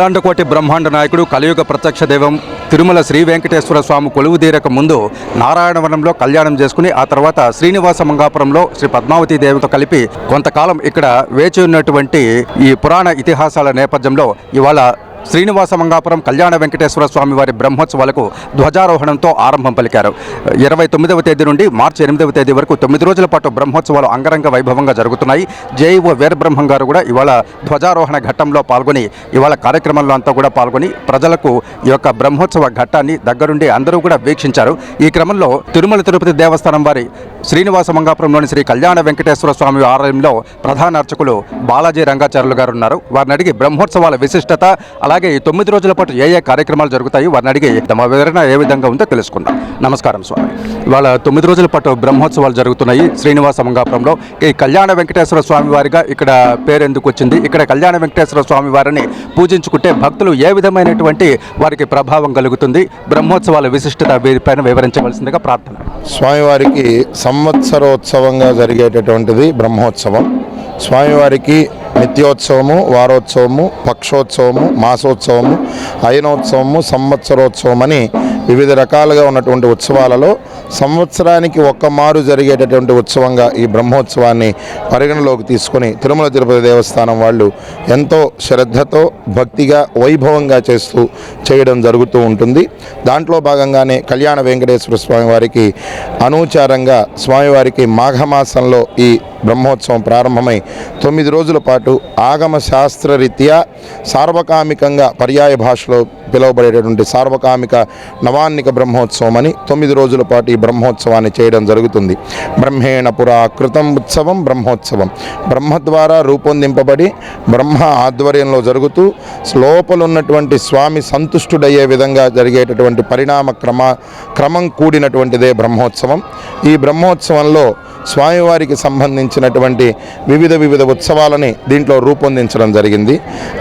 అఖిలాండకోటి బ్రహ్మాండ నాయకుడు కలియుగ ప్రత్యక్ష దైవం తిరుమల శ్రీ వెంకటేశ్వర స్వామి కొలువు తీరక ముందు నారాయణవనంలో కళ్యాణం చేసుకుని ఆ తర్వాత శ్రీనివాస మంగాపురంలో శ్రీ పద్మావతి దేవితో కలిపి కొంతకాలం ఇక్కడ వేచి ఉన్నటువంటి ఈ పురాణ ఇతిహాసాల నేపథ్యంలో ఇవాళ శ్రీనివాస మంగాపురం కళ్యాణ వెంకటేశ్వర స్వామి వారి బ్రహ్మోత్సవాలకు ధ్వజారోహణంతో ఆరంభం పలికారు. ఇరవై తొమ్మిదవ తేదీ నుండి మార్చి ఎనిమిదవ తేదీ వరకు తొమ్మిది రోజుల పాటు బ్రహ్మోత్సవాలు అంగరంగ వైభవంగా జరుగుతున్నాయి. జేఈఓ వీరబ్రహ్మం గారు కూడా ఇవాళ ధ్వజారోహణ ఘట్టంలో పాల్గొని ఇవాళ కార్యక్రమంలో అంతా కూడా పాల్గొని ప్రజలకు ఈ యొక్క బ్రహ్మోత్సవ ఘట్టాన్ని దగ్గరుండి అందరూ కూడా వీక్షించారు. ఈ క్రమంలో తిరుమల తిరుపతి దేవస్థానం వారి శ్రీనివాస మంగాపురంలోని శ్రీ కళ్యాణ వెంకటేశ్వర స్వామి ఆలయంలో ప్రధాన అర్చకులు బాలాజీ రంగాచార్యులు గారు ఉన్నారు. వారిని అడిగి బ్రహ్మోత్సవాల విశిష్టత అలాగే ఈ తొమ్మిది రోజుల పాటు ఏ ఏ కార్యక్రమాలు జరుగుతాయి వారిని అడిగి తమ వివరణ ఏ విధంగా ఉందో తెలుసుకుందాం. నమస్కారం స్వామి. ఇవాళ తొమ్మిది రోజుల పాటు బ్రహ్మోత్సవాలు జరుగుతున్నాయి శ్రీనివాస మంగాపురంలో ఈ కళ్యాణ వెంకటేశ్వర స్వామి వారిగా ఇక్కడ పేరెందుకు వచ్చింది? ఇక్కడ కళ్యాణ వెంకటేశ్వర స్వామి వారిని పూజించుకుంటే భక్తులు ఏ విధమైనటువంటి వారికి ప్రభావం కలుగుతుంది? బ్రహ్మోత్సవాల విశిష్టత వీరిపైన వివరించవలసిందిగా ప్రార్థన. స్వామివారికి సంవత్సరోత్సవంగా జరిగేటటువంటిది బ్రహ్మోత్సవం. స్వామివారికి నిత్యోత్సవము వారోత్సవము పక్షోత్సవము మాసోత్సవము అయనోత్సవము సంవత్సరోత్సవం అని వివిధ రకాలుగా ఉన్నటువంటి ఉత్సవాలలో సంవత్సరానికి ఒక్క మారు జరిగేటటువంటి ఉత్సవంగా ఈ బ్రహ్మోత్సవాన్ని పరిగణలోకి తీసుకొని తిరుమల తిరుపతి దేవస్థానం వాళ్ళు ఎంతో శ్రద్ధతో భక్తిగా వైభవంగా చేస్తూ చేయడం జరుగుతూ ఉంటుంది. దాంట్లో భాగంగానే కళ్యాణ వెంకటేశ్వర స్వామి వారికి అనూచారంగా స్వామివారికి మాఘమాసంలో ఈ బ్రహ్మోత్సవం ప్రారంభమై తొమ్మిది రోజుల పాటు ఆగమ శాస్త్రరీత్యా సార్వకామికంగా పర్యాయ భాషలో పిలువబడేటటువంటి సార్వకామిక నవాన్నిక బ్రహ్మోత్సవం అని తొమ్మిది రోజుల పాటు ఈ బ్రహ్మోత్సవాన్ని చేయడం జరుగుతుంది. బ్రహ్మేణ పురా కృతం ఉత్సవం బ్రహ్మోత్సవం. బ్రహ్మ ద్వారా రూపొందింపబడి బ్రహ్మ ఆధ్వర్యంలో జరుగుతూ లోపలున్నటువంటి స్వామి సంతుష్టుడయ్యే విధంగా జరిగేటటువంటి పరిణామ క్రమ క్రమం కూడినటువంటిదే బ్రహ్మోత్సవం. ఈ బ్రహ్మోత్సవంలో స్వామివారికి సంబంధించినటువంటి వివిధ వివిధ ఉత్సవాలని దీంట్లో రూపొందించడం జరిగింది.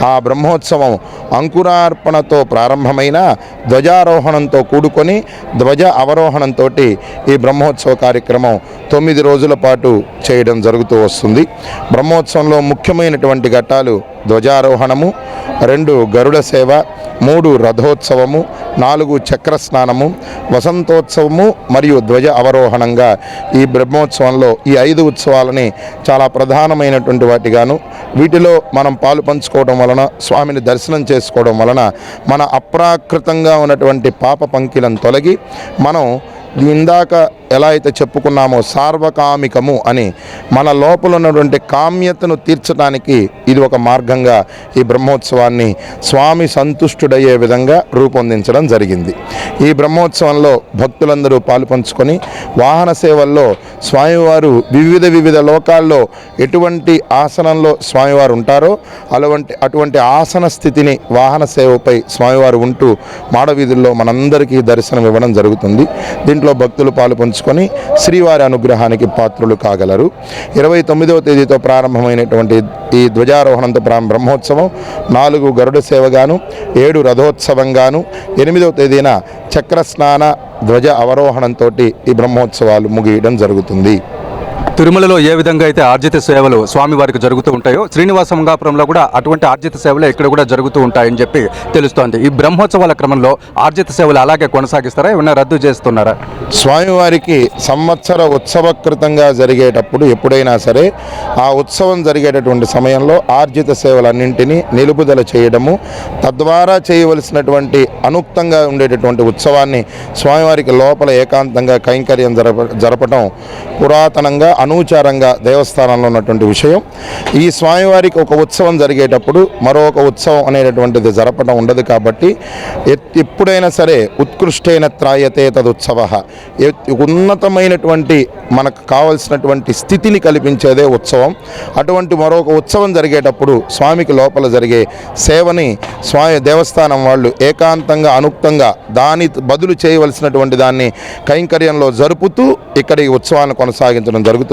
ఆ బ్రహ్మోత్సవం అంకురార్పణతో ప్రారంభమైన ధ్వజారోహణంతో కూడుకొని ధ్వజ అవరోహణంతో ఈ బ్రహ్మోత్సవ కార్యక్రమం తొమ్మిది రోజుల పాటు చేయడం జరుగుతూ వస్తుంది. బ్రహ్మోత్సవంలో ముఖ్యమైనటువంటి ఘట్టాలు ధ్వజారోహణము రెండు గరుడ సేవ మూడు రథోత్సవము నాలుగు చక్ర స్నానము వసంతోత్సవము మరియు ధ్వజ అవరోహణంగా ఈ బ్రహ్మోత్సవంలో ఈ ఐదు ఉత్సవాలని చాలా ప్రధానమైనటువంటి వాటిగాను వీటిలో మనం పాలు పంచుకోవడం వలన స్వామిని దర్శనం చేసుకోవడం వలన మన అప్రాకృతంగా ఉన్నటువంటి పాప పంకిలను తొలగి మనం ఇందాక ఎలా అయితే చెప్పుకున్నామో సార్వకామికము అని మన లోపల ఉన్నటువంటి కామ్యతను తీర్చడానికి ఇది ఒక మార్గంగా ఈ బ్రహ్మోత్సవాన్ని స్వామి సంతుష్టుడయ్యే విధంగా రూపొందించడం జరిగింది. ఈ బ్రహ్మోత్సవంలో భక్తులందరూ పాలుపంచుకొని వాహన సేవల్లో స్వామివారు వివిధ వివిధ లోకాల్లో ఎటువంటి ఆసనంలో స్వామివారు ఉంటారో అటువంటి అటువంటి ఆసన స్థితిని వాహన సేవపై స్వామివారు ఉంటూ మాడవీధుల్లో మనందరికీ దర్శనం ఇవ్వడం జరుగుతుంది. దీంట్లో భక్తులు పాలు పంచుకొని శ్రీవారి అనుగ్రహానికి పాత్రులు కాగలరు. ఇరవై తొమ్మిదవ తేదీతో ప్రారంభమైనటువంటి ఈ ధ్వజారోహణంతో ప్రారంభ బ్రహ్మోత్సవం నాలుగు గరుడ సేవగాను ఏడు రథోత్సవంగాను ఎనిమిదవ తేదీన చక్ర స్నాన ధ్వజ అవరోహణంతో ఈ బ్రహ్మోత్సవాలు ముగియడం జరుగుతుంది. తిరుమలలో ఏ విధంగా అయితే ఆర్జిత సేవలు స్వామివారికి జరుగుతూ ఉంటాయో శ్రీనివాస మంగాపురంలో కూడా అటువంటి ఆర్జిత సేవలు ఇక్కడ కూడా జరుగుతూ ఉంటాయని చెప్పి తెలుస్తోంది. ఈ బ్రహ్మోత్సవాల క్రమంలో ఆర్జిత సేవలు అలాగే కొనసాగిస్తారా? ఏమైనా రద్దు చేస్తున్నారా? స్వామివారికి సంవత్సర ఉత్సవకృతంగా జరిగేటప్పుడు ఎప్పుడైనా సరే ఆ ఉత్సవం జరిగేటటువంటి సమయంలో ఆర్జిత సేవలన్నింటినీ నిలుపుదల చేయడము తద్వారా చేయవలసినటువంటి అనుక్తంగా ఉండేటటువంటి ఉత్సవాన్ని స్వామివారికి లోపల ఏకాంతంగా కైంకర్యం జరప జరపడం పురాతనంగా అనూచారంగా దేవస్థానంలో ఉన్నటువంటి విషయం. ఈ స్వామివారికి ఒక ఉత్సవం జరిగేటప్పుడు మరొక ఉత్సవం అనేటటువంటిది జరపడం ఉండదు కాబట్టి ఎత్- ఎప్పుడైనా సరే ఉత్కృష్టైన త్రాయతే తదుత్సవ. ఉన్నతమైనటువంటి మనకు కావలసినటువంటి స్థితిని కల్పించేదే ఉత్సవం. అటువంటి మరొక ఉత్సవం జరిగేటప్పుడు స్వామికి లోపల జరిగే సేవని స్వామి దేవస్థానం వాళ్ళు ఏకాంతంగా అనుక్తంగా దాని బదులు చేయవలసినటువంటి దాన్ని కైంకర్యంలో జరుపుతూ ఇక్కడ ఈ ఉత్సవాన్ని కొనసాగించడం జరుగుతుంది.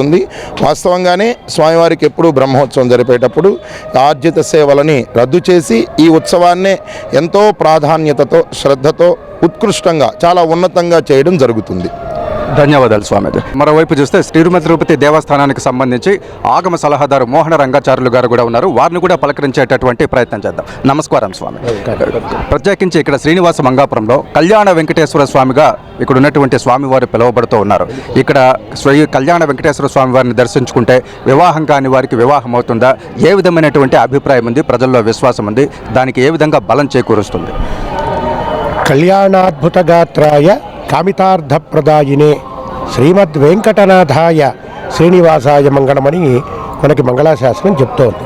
వాస్తవంగానే స్వామివారికి ఎప్పుడు బ్రహ్మోత్సవం జరిపేటప్పుడు ఆర్జిత సేవలని రద్దు చేసి ఈ ఉత్సవాన్నే ఎంతో ప్రాధాన్యతతో శ్రద్ధతో ఉత్కృష్టంగా చాలా ఉన్నతంగా చేయడం జరుగుతుంది. ధన్యవాదాలు స్వామిజీ మరోవైపు చూస్తే శ్రీరుమతి తిరుపతి దేవస్థానానికి సంబంధించి ఆగమ సలహాదారు మోహన రంగాచార్యులు గారు కూడా ఉన్నారు. వారిని కూడా పలకరించేటటువంటి ప్రయత్నం చేద్దాం. నమస్కారం స్వామి. ప్రత్యేకించి ఇక్కడ శ్రీనివాస మంగాపురంలో కళ్యాణ వెంకటేశ్వర స్వామిగా ఇక్కడ ఉన్నటువంటి స్వామివారు పిలువబడుతూ ఉన్నారు. ఇక్కడ శ్రీ కళ్యాణ వెంకటేశ్వర స్వామి వారిని దర్శించుకుంటే వివాహం కాని వారికి వివాహం అవుతుందా? ఏ విధమైనటువంటి అభిప్రాయం ఉంది? ప్రజల్లో విశ్వాసం ఉంది. దానికి ఏ విధంగా బలం చేకూరుస్తుంది? కళ్యాణాద్భుతగాత్రాయ కామితార్థప్రదాయినే శ్రీమద్ వెంకటనాథాయ శ్రీనివాసాయ మంగళమని మనకి మంగళాశాసనం చెప్తోంది.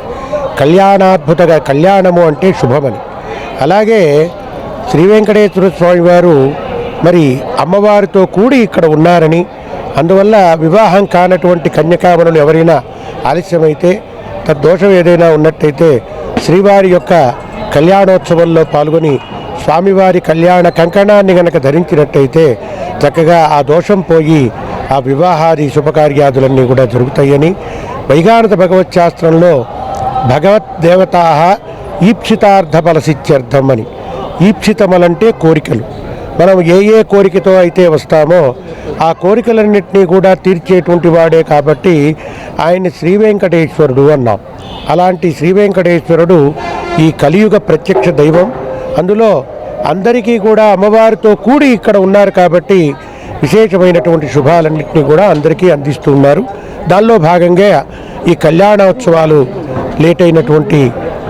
కళ్యాణాద్భుతగా కళ్యాణము అంటే శుభమని. అలాగే శ్రీ వెంకటేశ్వర స్వామి వారు మరి అమ్మవారితో కూడి ఇక్కడ ఉన్నారని అందువల్ల వివాహం కానటువంటి కన్యకామణులు ఎవరైనా ఆలస్యమైతే తద్దోషం ఏదైనా ఉన్నట్టయితే శ్రీవారి యొక్క కళ్యాణోత్సవంలో పాల్గొని స్వామివారి కళ్యాణ కంకణాన్ని గనక ధరించినట్టయితే చక్కగా ఆ దోషం పోయి ఆ వివాహాది శుభకార్యాదులన్నీ కూడా జరుగుతాయని వైగానత భగవత్ శాస్త్రంలో భగవత్ దేవతా ఈప్సితార్థ ఫలసిత్యర్థం అని ఈప్సితమలంటే కోరికలు. మనం ఏ ఏ కోరికతో అయితే వస్తామో ఆ కోరికలన్నింటినీ కూడా తీర్చేటువంటి వాడే కాబట్టి ఆయన్ని శ్రీ వెంకటేశ్వరుడు అన్నాం. అలాంటి శ్రీ వెంకటేశ్వరుడు ఈ కలియుగ ప్రత్యక్ష దైవం. అందులో అందరికీ కూడా అమ్మవారితో కూడి ఇక్కడ ఉన్నారు కాబట్టి విశేషమైనటువంటి శుభాలన్నింటినీ కూడా అందరికీ అందిస్తూ ఉన్నారు దానిలో భాగంగా ఈ కళ్యాణోత్సవాలు లేట్ అయినటువంటి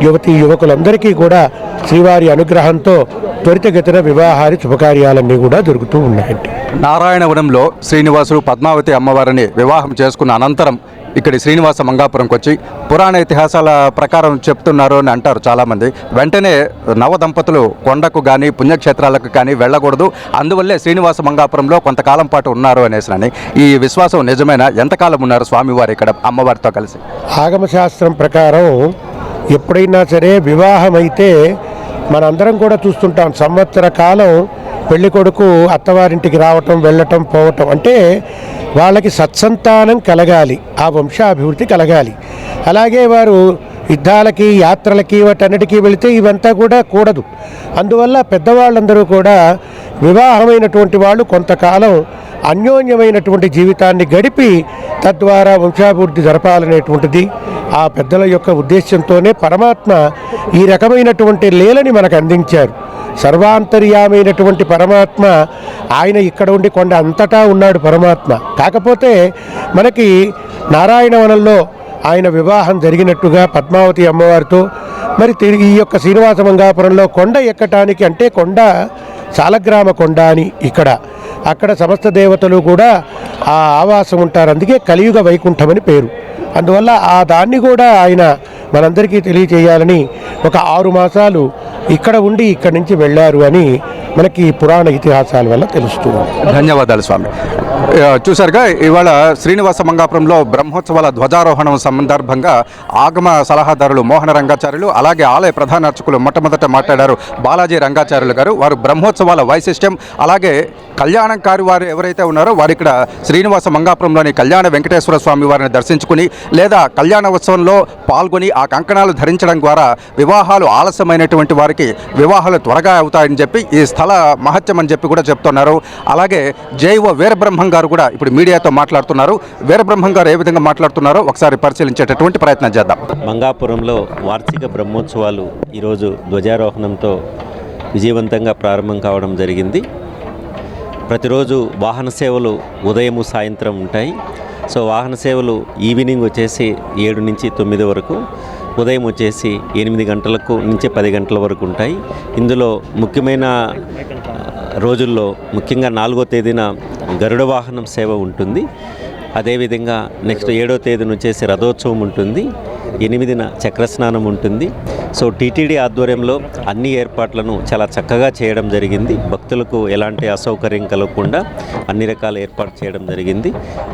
యువతీ యువకులందరికీ కూడా శ్రీవారి అనుగ్రహంతో త్వరితగతిన వివాహాది శుభకార్యాలన్నీ కూడా జరుగుతూ ఉన్నాయండి. నారాయణవనంలో శ్రీనివాసుడు పద్మావతి అమ్మవారిని వివాహం చేసుకున్న అనంతరం ఇక్కడి శ్రీనివాస మంగాపురంకి వచ్చి పురాణ ఇతిహాసాల ప్రకారం చెప్తున్నారు అని అంటారు చాలామంది. వెంటనే నవ దంపతులు కొండకు కానీ పుణ్యక్షేత్రాలకు కానీ వెళ్ళకూడదు. అందువల్లే శ్రీనివాస మంగాపురంలో కొంతకాలం పాటు ఉన్నారు అనేసినని ఈ విశ్వాసం నిజమైన? ఎంతకాలం ఉన్నారు స్వామివారు ఇక్కడ అమ్మవారితో కలిసి? ఆగమశాస్త్రం ప్రకారం ఎప్పుడైనా సరే వివాహం అయితే మనందరం కూడా చూస్తుంటాం. సంవత్సర కాలం పెళ్ళి కొడుకు అత్తవారింటికి రావటం వెళ్ళటం పోవటం అంటే వాళ్ళకి సత్సంతానం కలగాలి ఆ వంశాభివృద్ధి కలగాలి. అలాగే వారు యుద్ధాలకి యాత్రలకి వాటన్నిటికీ వెళితే ఇవంతా కూడా కూడదు. అందువల్ల పెద్దవాళ్ళందరూ కూడా వివాహమైనటువంటి వాళ్ళు కొంతకాలం అన్యోన్యమైనటువంటి జీవితాన్ని గడిపి తద్వారా వంశాభివృద్ధి జరపాలనేటువంటిది ఆ పెద్దల యొక్క ఉద్దేశంతోనే పరమాత్మ ఈ రకమైనటువంటి లీలని మనకు అందించారు. సర్వాంతర్యామైనటువంటి పరమాత్మ ఆయన ఇక్కడ ఉండి కొండ అంతటా ఉన్నాడు పరమాత్మ. కాకపోతే మనకి నారాయణవనంలో ఆయన వివాహం జరిగినట్టుగా పద్మావతి అమ్మవారితో మరి తిరిగి ఈ యొక్క శ్రీనివాస మంగాపురంలో కొండ ఎక్కటానికి అంటే కొండ సాలగ్రామ కొండ అని ఇక్కడ. అక్కడ సమస్త దేవతలు కూడా ఆ ఆవాసం ఉంటారు. అందుకే కలియుగ వైకుంఠం అని పేరు. అందువల్ల ఆ దాన్ని కూడా ఆయన మనందరికీ తెలియజేయాలని ఒక ఆరు మాసాలు ఇక్కడ ఉండి ఇక్కడి నుంచి వెళ్ళారు అని మనకి పురాణ ఇతిహాసాల వల్ల తెలుస్తుంది. ధన్యవాదాలు స్వామి. చూసారుగా చూశారుగా ఇవాళ శ్రీనివాస మంగాపురంలో బ్రహ్మోత్సవాల ధ్వజారోహణం సందర్భంగా ఆగమ సలహాదారులు మోహన రంగాచార్యులు అలాగే ఆలయ ప్రధాన అర్చకులు మొట్టమొదట మాట్లాడారు బాలాజీ రంగాచార్యులు గారు. వారు బ్రహ్మోత్సవాల వైశిష్ట్యం అలాగే కళ్యాణంకారి వారు ఎవరైతే ఉన్నారో వారు ఇక్కడ శ్రీనివాస మంగాపురంలోని కళ్యాణ వెంకటేశ్వర స్వామి వారిని దర్శించుకుని లేదా కళ్యాణ ఉత్సవంలో పాల్గొని ఆ కంకణాలు ధరించడం ద్వారా వివాహాలు ఆలస్యమైనటువంటి వారికి వివాహాలు త్వరగా అవుతాయని చెప్పి ఈ స్థల మహత్యం అని చెప్పి కూడా చెప్తున్నారు. అలాగే జైవ వీరబ్రహ్మం గారు కూడా ఇప్పుడు మీడియాతో మాట్లాడుతున్నారు. వీరబ్రహ్మం గారు ఏ విధంగా మాట్లాడుతున్నారో ఒకసారి పరిశీలించేటటువంటి ప్రయత్నం చేద్దాం. మంగాపురంలో వార్షిక బ్రహ్మోత్సవాలు ఈరోజు ధ్వజారోహణంతో విజయవంతంగా ప్రారంభం కావడం జరిగింది. ప్రతిరోజు వాహన సేవలు ఉదయము సాయంత్రం ఉంటాయి. సో వాహన సేవలు ఈవినింగ్ వచ్చేసి ఏడు నుంచి తొమ్మిది వరకు. ఉదయం వచ్చేసి ఎనిమిది గంటలకు నుంచి పది గంటల వరకు ఉంటాయి. ఇందులో ముఖ్యమైన రోజుల్లో ముఖ్యంగా నాలుగో తేదీన గరుడ వాహనం సేవ ఉంటుంది. అదేవిధంగా నెక్స్ట్ ఏడో తేదీన వచ్చేసి రథోత్సవం ఉంటుంది. ఎనిమిదిన చక్రస్నానం ఉంటుంది. సో టీటీడీ ఆధ్వర్యంలో అన్ని ఏర్పాట్లను చాలా చక్కగా చేయడం జరిగింది. భక్తులకు ఎలాంటి అసౌకర్యం కలగకుండా అన్ని రకాల ఏర్పాటు చేయడం జరిగింది.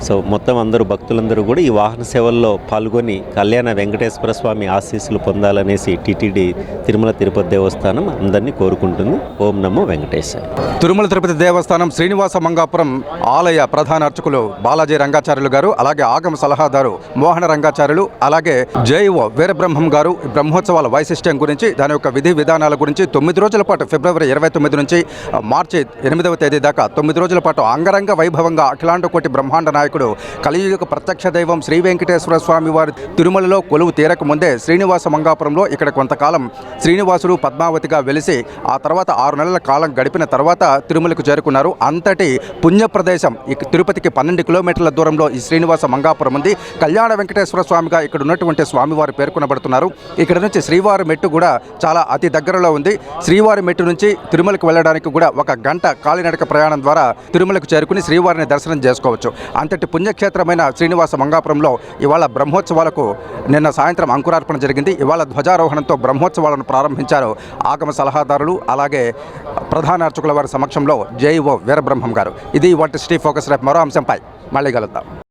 సో మొత్తం అందరూ భక్తులందరూ కూడా ఈ వాహన సేవల్లో పాల్గొని కళ్యాణ వెంకటేశ్వర స్వామి ఆశీస్సులు పొందాలనేసి టీటీడీ తిరుమల తిరుపతి దేవస్థానం అందరినీ కోరుకుంటుంది. ఓం నమో వెంకటేశ్వర తిరుమల తిరుపతి దేవస్థానం శ్రీనివాస మంగాపురం ఆలయ ప్రధాన అర్చకులు బాలాజీ రంగాచార్యులు గారు అలాగే ఆగమ సలహాదారు మోహన రంగాచార్యులు అలాగే జైవ వీరబ్రహ్మం గారు ఈ బ్రహ్మోత్సవాల వైస్ సిస్టమ్ గురించి దాని యొక్క విధి విధానాల గురించి తొమ్మిది రోజుల పాటు ఫిబ్రవరి ఇరవై తొమ్మిది నుంచి మార్చి ఎనిమిదవ తేదీ దాకా తొమ్మిది రోజుల పాటు అంగరంగ వైభవంగా అఖిలాండ కోటి బ్రహ్మాండ నాయకుడు కలియుగ ప్రత్యక్ష దైవం శ్రీ వెంకటేశ్వర స్వామి వారి తిరుమలలో కొలువు తీరక ముందే శ్రీనివాస మంగాపురంలో ఇక్కడ కొంతకాలం శ్రీనివాసుడు పద్మావతిగా వెలిసి ఆ తర్వాత ఆరు నెలల కాలం గడిపిన తర్వాత తిరుమలకు చేరుకున్నారు. అంతటి పుణ్య ప్రదేశం ఇక తిరుపతికి పన్నెండు కిలోమీటర్ల దూరంలో ఈ శ్రీనివాస మంగాపురం ఉంది. కళ్యాణ వెంకటేశ్వర స్వామిగా ఇక్కడ ఉన్నటువంటి స్వామివారు పేర్కొనబడుతున్నారు. ఇక్కడ నుంచి శ్రీవారి మెట్టు కూడా చాలా అతి దగ్గరలో ఉంది. శ్రీవారి మెట్టు నుంచి తిరుమలకు వెళ్ళడానికి కూడా ఒక గంట కాలినడక ప్రయాణం ద్వారా తిరుమలకు చేరుకుని శ్రీవారిని దర్శనం చేసుకోవచ్చు. అంతటి పుణ్యక్షేత్రమైన శ్రీనివాస మంగాపురంలో ఇవాళ బ్రహ్మోత్సవాలకు నిన్న సాయంత్రం అంకురార్పణ జరిగింది. ఇవాళ ధ్వజారోహణంతో బ్రహ్మోత్సవాలను ప్రారంభించారు ఆగమ సలహాదారులు. అలాగే ప్రధాన అర్చకుల వారి సమక్షంలో జేఈఓ వీరబ్రహ్మం గారు. ఇది వాటి స్టీ ఫోకస్ రేపు మరో అంశంపై మళ్ళీ కలుద్దాం.